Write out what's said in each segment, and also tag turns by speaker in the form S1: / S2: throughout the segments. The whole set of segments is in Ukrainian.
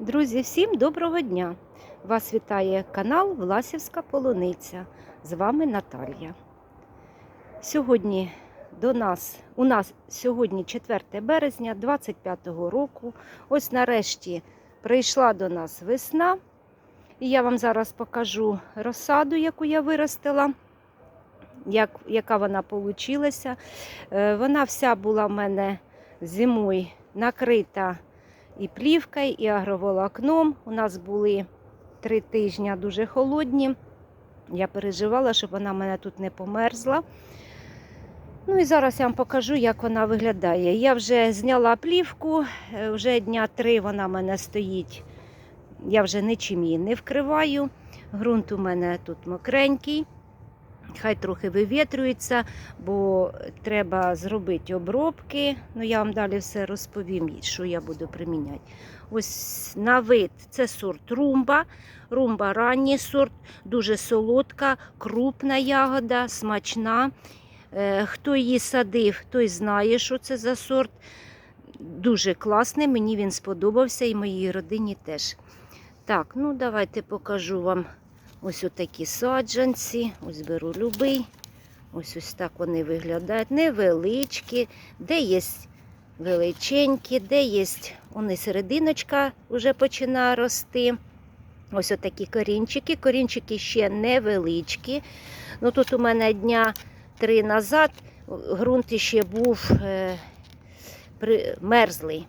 S1: Друзі, всім доброго дня! Вас вітає канал Власівська Полуниця. З вами Наталія. Сьогодні до нас, у нас сьогодні 4 березня 25-го року. Ось нарешті прийшла до нас весна. І я вам зараз покажу розсаду, яку я виростила, як, яка вона получилася. Е, Вона вся була в мене зимою накрита і плівкою, і агроволокном. У нас були три тижні дуже холодні. Я переживала, щоб вона мене тут не померзла. Ну і зараз я вам покажу, як вона виглядає. Я вже зняла плівку, е, вже дня три вона в мене стоїть. Я вже нічим її не вкриваю. Грунт у мене тут мокренький. Хай трохи вивітрюється, бо треба зробити обробки. Ну, я вам далі все розповім, що я буду приміняти. Ось на вид це сорт румба. Румба ранній сорт, дуже солодка, крупна ягода, смачна. Е, Хто її садив, той знає, що це за сорт. Дуже класний, мені він сподобався і моїй родині теж. Так, ну давайте покажу вам ось отакі саджанці. Ось беру любий. Ось ось так вони виглядають. Невеличкі, де є величенькі, де є вони серединочка вже починає рости. Ось отакі корінчики. Корінчики ще невеличкі. Ну Тут у мене дня три назад ґрунт ще був е, мерзлий.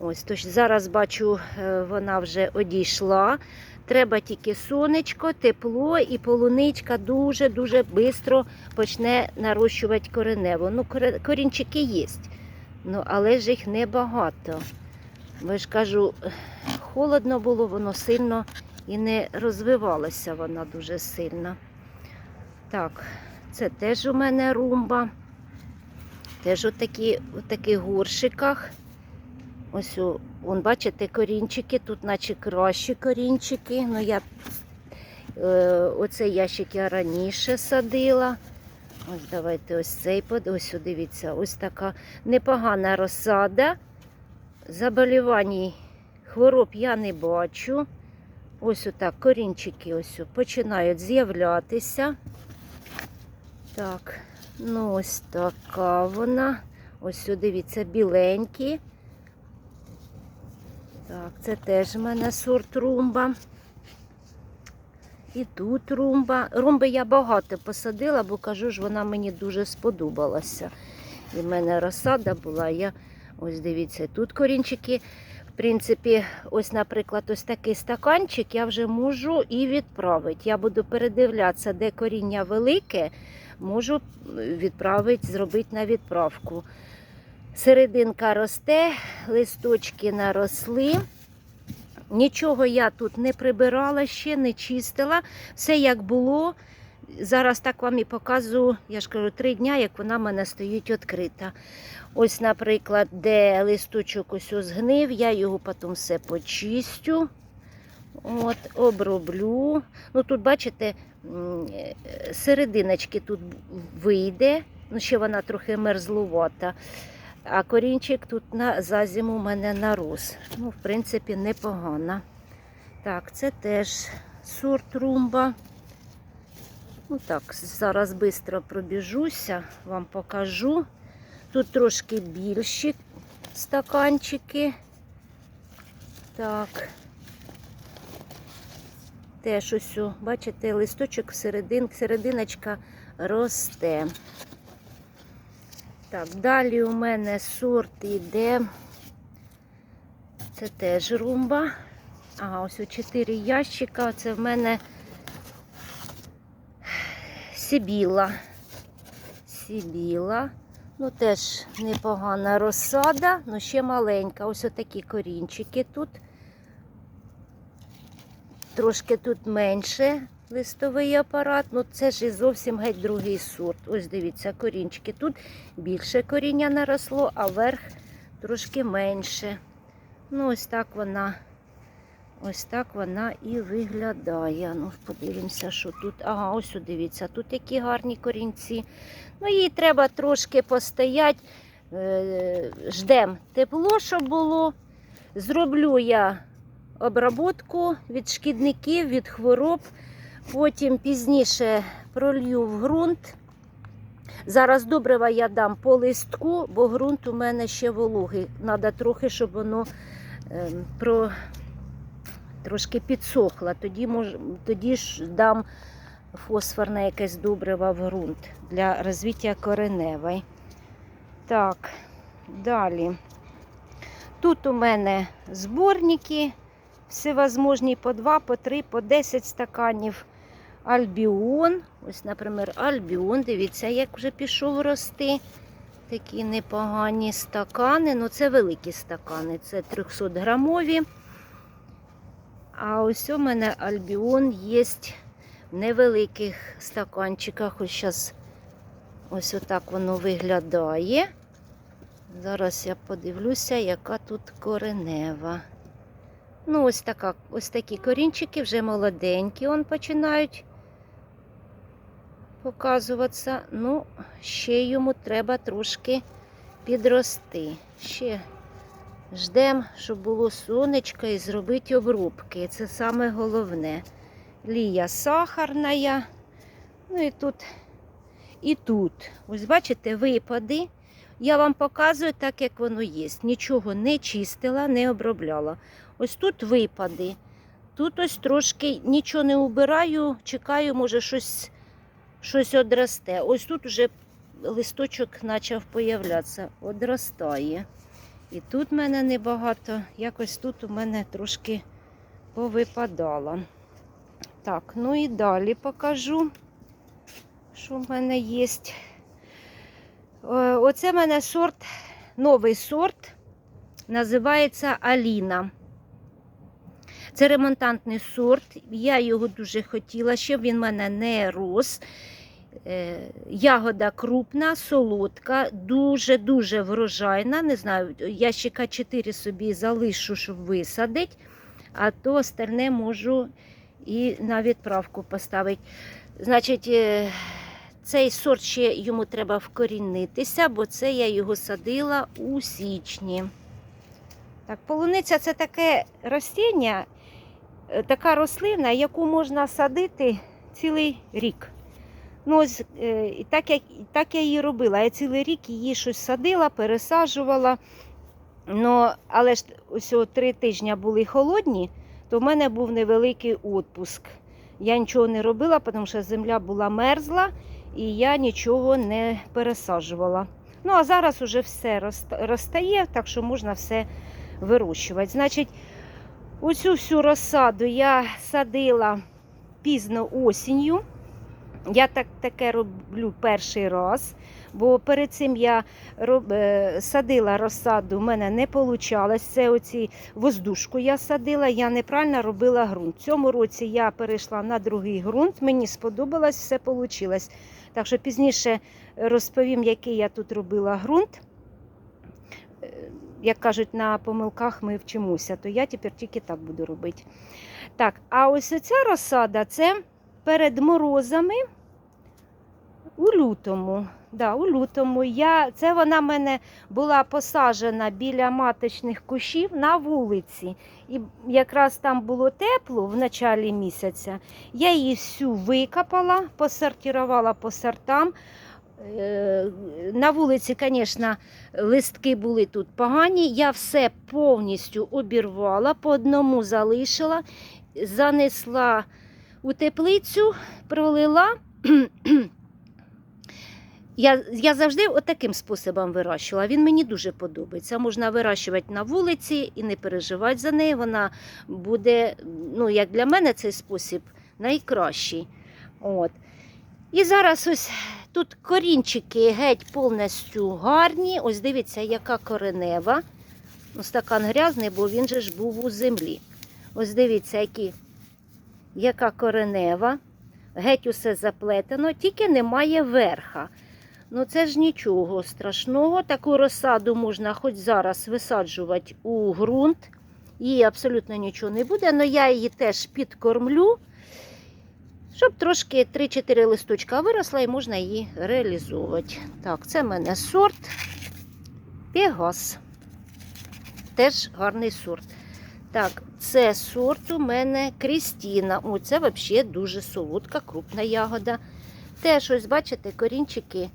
S1: Ось, тож зараз бачу, е, вона вже одійшла. Треба тільки сонечко, тепло і полуничка дуже-дуже швидко почне нарощувати коренево. Ну, корінчики є, ну, але ж їх небагато. Бо ж кажу, холодно було, воно сильно і не розвивалося вона дуже сильно. Так, це теж у мене румба. Теж у такі, у таких горшиках. Ось, вон, бачите, корінчики, тут наче кращі корінчики. Ну, я, е, оцей ящик я раніше садила. Ось давайте ось цей ось дивіться, ось така непогана розсада. Заболівань хвороб я не бачу. Ось отак корінчики ось починають з'являтися. Так, ну ось така вона. Ось дивіться, біленькі. Так, це теж в мене сорт румба. І тут румба. Румби я багато посадила, бо кажу ж, вона мені дуже сподобалася. І в мене розсада була. Я ось дивіться, тут корінчики. В принципі, ось, наприклад, ось такий стаканчик я вже можу і відправити. Я буду передивлятися, де коріння велике, можу відправити, зробити на відправку. Серединка росте, листочки наросли. Нічого я тут не прибирала ще, не чистила. Все як було. Зараз так вам і показую, я ж кажу, три дня, як вона в мене стоїть відкрита. Ось, наприклад, де листочок ось згнив, я його потім все почистю. От, оброблю. Ну тут, бачите, е, серединочки тут вийде. Ну, ще вона трохи мерзлувата. А корінчик тут на, за зиму у мене нарос. Ну, в принципі, непогано. Так, це теж сорт румба. Ну так, зараз швидко пробіжуся, вам покажу. Тут трошки більші стаканчики. Так. Теж ось, бачите, листочок середин, серединочка росте. Так, далі у мене сорт іде. Це теж румба. Ага, ось о 4 ящика. Це в мене Сібіла. Сібіла. Ну, теж непогана розсада, але ще маленька. Ось отакі корінчики тут. Трошки тут менше листовий апарат. Ну це ж і зовсім геть другий сорт. Ось дивіться, корінчики. Тут більше коріння наросло, а верх трошки менше. Ну, ось так вона. Ось так вона і виглядає. Ну, подивимося, що тут. Ага, ось дивіться, тут які гарні корінці. Ну, їй треба трошки постояти. Е, ждем тепло, щоб було. Зроблю я обработку від шкідників, від хвороб. Потім пізніше пролью в ґрунт. Зараз добрива я дам по листку, бо ґрунт у мене ще вологий. Треба трохи, щоб воно ем, про... трошки підсохло. Тоді, мож... Тоді ж дам фосфорне якесь добриво в ґрунт для розвиття кореневої. Так, далі. Тут у мене зборники всевозможні по 2, по 3, по 10 стаканів. Альбіон. Ось, наприклад, альбіон. Дивіться, як вже пішов рости. Такі непогані стакани. Ну, це великі стакани, це 300 грамові. А ось у мене альбіон є в невеликих стаканчиках. Ось зараз ось отак воно виглядає. Зараз я подивлюся, яка тут коренева. Ну, ось така, ось такі корінчики вже молоденькі, он починають показуватися. Ну, ще йому треба трошки підрости. Ще ждемо, щоб було сонечко і зробити обрубки. Це саме головне. Лія сахарна. Ну і тут, і тут. Ось бачите, випади. Я вам показую так, як воно є. Нічого не чистила, не обробляла. Ось тут випади. Тут ось трошки нічого не убираю, чекаю, може, щось, щось одросте. Ось тут вже листочок почав появлятися, одростає. І тут в мене небагато, якось тут у мене трошки повипадало. Так, ну і далі покажу, що в мене є. Е, Оце в мене сорт, новий сорт, називається Аліна. Це ремонтантний сорт. Я його дуже хотіла, щоб він в мене не рос. Е, Ягода крупна, солодка, дуже-дуже врожайна. Не знаю, ящика 4 собі залишу, щоб висадити, а то остальне можу і на відправку поставити. Значить, е, цей сорт ще йому треба вкорінитися, бо це я його садила у січні. Так, полуниця це таке ростіння, така рослина, яку можна садити цілий рік. Ну, ось, е, так, і так я її робила. Я цілий рік її щось садила, пересаджувала. Ну, але ж ось три тижні були холодні, то в мене був невеликий відпуск. Я нічого не робила, тому що земля була мерзла і я нічого не пересаджувала. Ну, а зараз уже все розтає, так що можна все вирощувати. Значить, оцю всю розсаду я садила пізно осінню. Я так, таке роблю перший раз, бо перед цим я роб, е, садила розсаду, в мене не вийшло. Це оці воздушку я садила, я неправильно робила ґрунт. Цьому році я перейшла на другий ґрунт, мені сподобалось, все вийшло. Так що пізніше розповім, який я тут робила ґрунт. Як кажуть, на помилках ми вчимося, то я тепер тільки так буду робити. Так, а ось ця розсада це перед морозами у лютому. Да, у лютому. Я, це вона в мене була посаджена біля маточних кущів на вулиці. І якраз там було тепло в началі місяця. Я її всю викопала, посортувала по сортам. Е, На вулиці, звісно, листки були тут погані. Я все повністю обірвала, по одному залишила, занесла у теплицю, пролила. Я, я завжди отаким способом вирощувала. Він мені дуже подобається. Можна вирощувати на вулиці і не переживати за неї. Вона буде, ну, як для мене, цей спосіб найкращий. От. І зараз ось тут корінчики геть повністю гарні. Ось дивіться, яка коренева. Ну, стакан грязний, бо він же ж був у землі. Ось дивіться, які, яка коренева. Геть усе заплетено, тільки немає верха. Ну це ж нічого страшного. Таку розсаду можна хоч зараз висаджувати у ґрунт. Їй абсолютно нічого не буде, але я її теж підкормлю, щоб трошки 3-4 листочка виросла і можна її реалізовувати. Так, це в мене сорт Пегас. Теж гарний сорт. Так, це сорт у мене Крістіна. О, це взагалі дуже солодка, крупна ягода. Теж ось, бачите, корінчики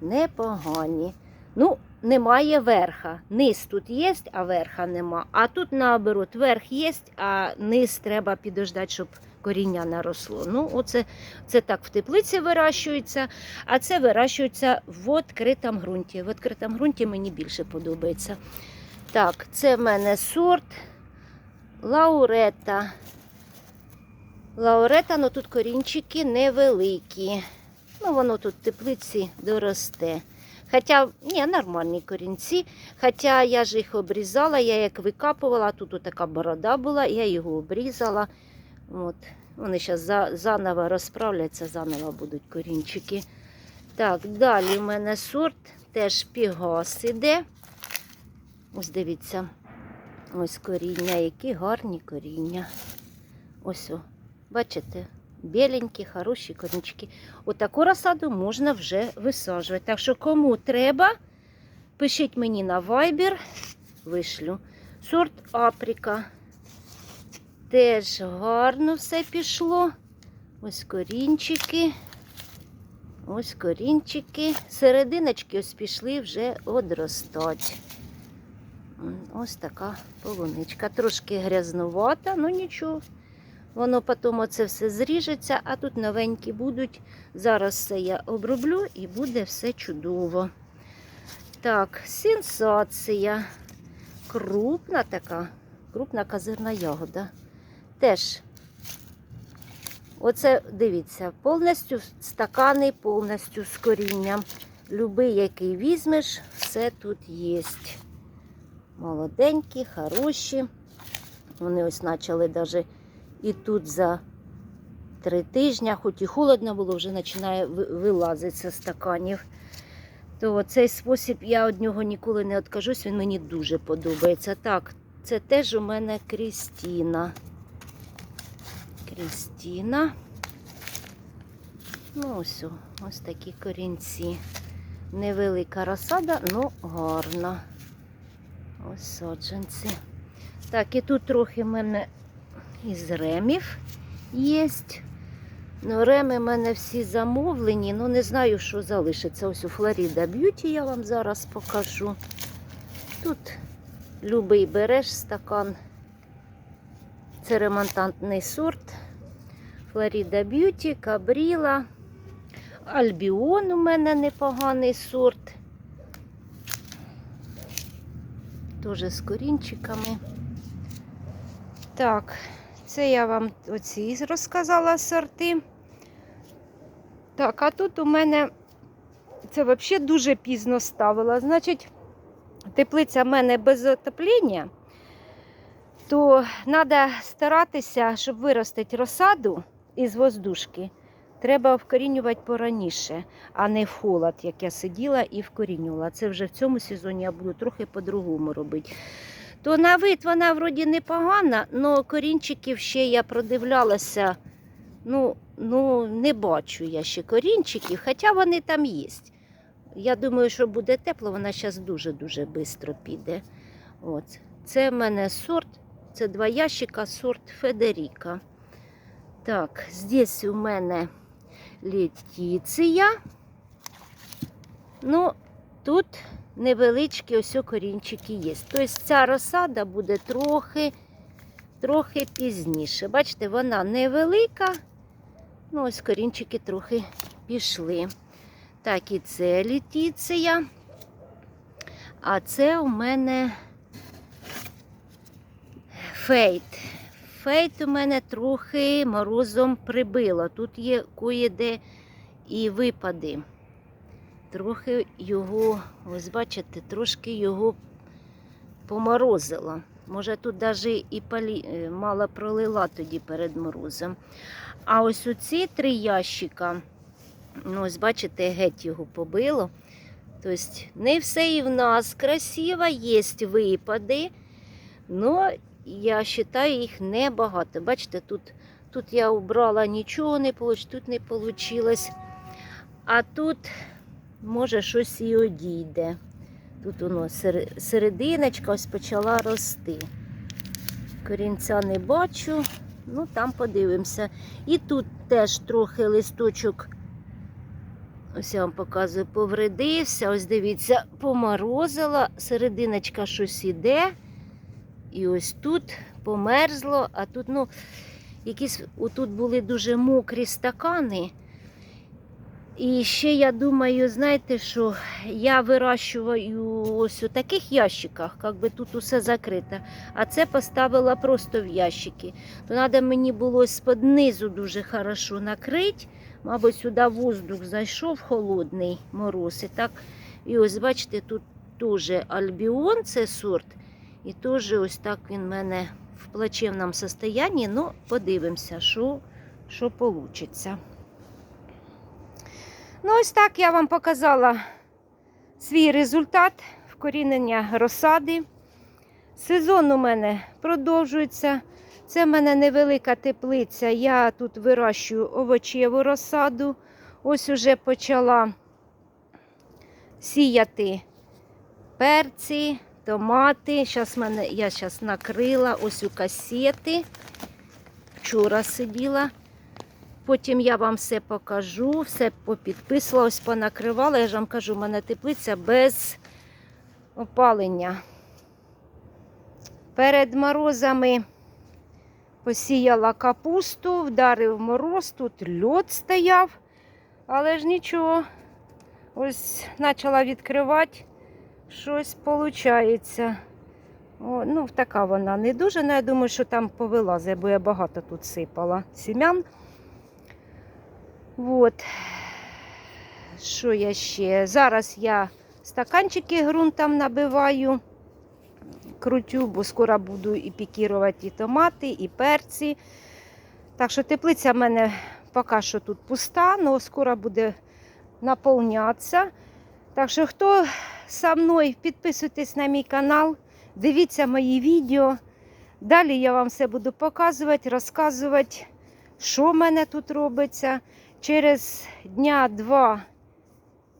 S1: непогані. Ну, немає верха. Низ тут є, а верха нема. А тут наоборот, верх є, а низ треба підождати, щоб коріння наросло. Ну, оце це так в теплиці вирощується, а це вирощується в відкритому ґрунті. В відкритому ґрунті мені більше подобається. Так, це в мене сорт Лаурета. Лаурета, ну тут корінчики невеликі. Ну, воно тут в теплиці доросте. Хоча, ні, нормальні корінці. Хоча я ж їх обрізала, я як викапувала, тут така борода була, я його обрізала. От. Вони зараз за, заново розправляться, заново будуть корінчики. Так, далі в мене сорт теж пігас іде. Ось дивіться, ось коріння, які гарні коріння. Ось, о, бачите, біленькі, хороші корінчики. Отаку розсаду можна вже висаджувати. Так що, кому треба, пишіть мені на Viber, вишлю. Сорт Апріка. Теж гарно все пішло. Ось корінчики. Ось корінчики. Серединочки ось пішли вже одростати. М, Ось така полуничка. Трошки грязнувата, ну нічого. Воно потім оце все зріжеться, а тут новенькі будуть. Зараз все я оброблю і буде все чудово. Так, сенсація. Крупна така, крупна казирна ягода. Теж, оце дивіться, повністю стакани, повністю з корінням. Любий, який візьмеш, все тут є. Молоденькі, хороші. Вони ось почали навіть і тут за три тижні, хоч і холодно було, вже починає вилазити з стаканів. То цей спосіб я від нього ніколи не відкажусь, він мені дуже подобається. Так, це теж у мене Крістіна. Крістіна. Ну, ось, ось такі корінці. Невелика розсада, але гарна. Ось саджанці. Так, і тут трохи в мене із ремів є. Ну, реми в мене всі замовлені, ну не знаю, що залишиться. Ось у Флоріда Б'юті я вам зараз покажу. Тут любий береш стакан. Це ремонтантний сорт. Флоріда Б'юті, Кабріла. Альбіон у мене непоганий сорт. Теж з корінчиками. Так, це я вам оці розказала сорти. Так, а тут у мене це взагалі дуже пізно ставила. Значить, теплиця в мене без отоплення, то треба старатися, щоб виростити розсаду із воздушки. Треба вкорінювати пораніше, а не в холод, як я сиділа і вкорінювала. Це вже в цьому сезоні я буду трохи по-другому робити. То на вид вона вроді непогана, але корінчиків ще я продивлялася. Ну, ну, не бачу я ще корінчиків, хоча вони там є. Я думаю, що буде тепло, вона зараз дуже-дуже швидко піде. От. Це в мене сорт, це два ящика, сорт Федеріка. Так, здесь у мене летіція. Ну, тут невеличкі ось корінчики є. Тобто ця розсада буде трохи, трохи пізніше. Бачите, вона невелика, ну ось корінчики трохи пішли. Так, і це літіція. А це у мене фейт. Фейт у мене трохи морозом прибило. Тут є кое-де і випади. Трохи його, ось бачите, трошки його поморозило. Може, тут навіть і палі... е, мало пролила тоді перед морозом. А ось оці три ящика, ну, ось бачите, геть його побило. Тобто не все і в нас красиво, є випади. але я вважаю їх небагато. Бачите, тут, тут я убрала нічого не вийшло, тут не вийшло. А тут може щось і одійде. Тут воно серединочка ось почала рости. Корінця не бачу. Ну, там подивимося. І тут теж трохи листочок, ось я вам показую, повредився. Ось дивіться, поморозила, серединочка щось іде. І ось тут померзло, а тут, ну, якісь отут були дуже мокрі стакани. І ще я думаю, знаєте, що я вирощую ось у таких ящиках, як би тут усе закрите. А це поставила просто в ящики. То треба мені було з-під низу дуже хорошо накрити. Мабуть, сюди воздух зайшов холодний мороз. І так, і ось бачите, тут теж альбіон, це сорт. І теж ось так він в мене в плачевному стані. Ну, подивимося, що, що вийде. Ну, ось так я вам показала свій результат вкорінення розсади. Сезон у мене продовжується. Це в мене невелика теплиця. Я тут вирощую овочеву розсаду. Ось уже почала сіяти перці, томати. Щас мене, я зараз накрила ось у касети. Вчора сиділа. Потім я вам все покажу, все попідписувала, ось понакривала. Я ж вам кажу, у мене теплиця без опалення. Перед морозами посіяла капусту, вдарив мороз, тут льод стояв, але ж нічого. Ось почала відкривати, щось виходить. О, ну, така вона не дуже, але я думаю, що там повилазить, бо я багато тут сипала сім'ян. От. Що я ще? Зараз я стаканчики ґрунтом набиваю, крутю, бо скоро буду і пікірувати і томати, і перці. Так що теплиця в мене поки що тут пуста, але скоро буде наповнятися. Так що, хто со мною, підписуйтесь на мій канал, дивіться мої відео. Далі я вам все буду показувати, розказувати, що в мене тут робиться. Через дня-два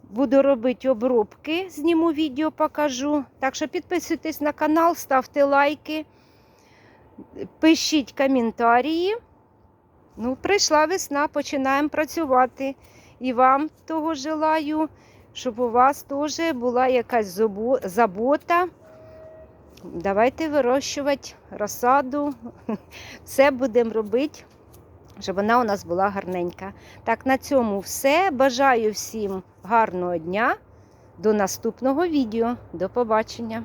S1: буду робити обробки, зніму відео, покажу. Так що підписуйтесь на канал, ставте лайки, пишіть коментарі. Ну, прийшла весна, починаємо працювати. І вам того желаю, щоб у вас теж була якась забо- забота. Давайте вирощувати розсаду. Все будемо робити щоб вона у нас була гарненька. Так, на цьому все. Бажаю всім гарного дня. До наступного відео. До побачення.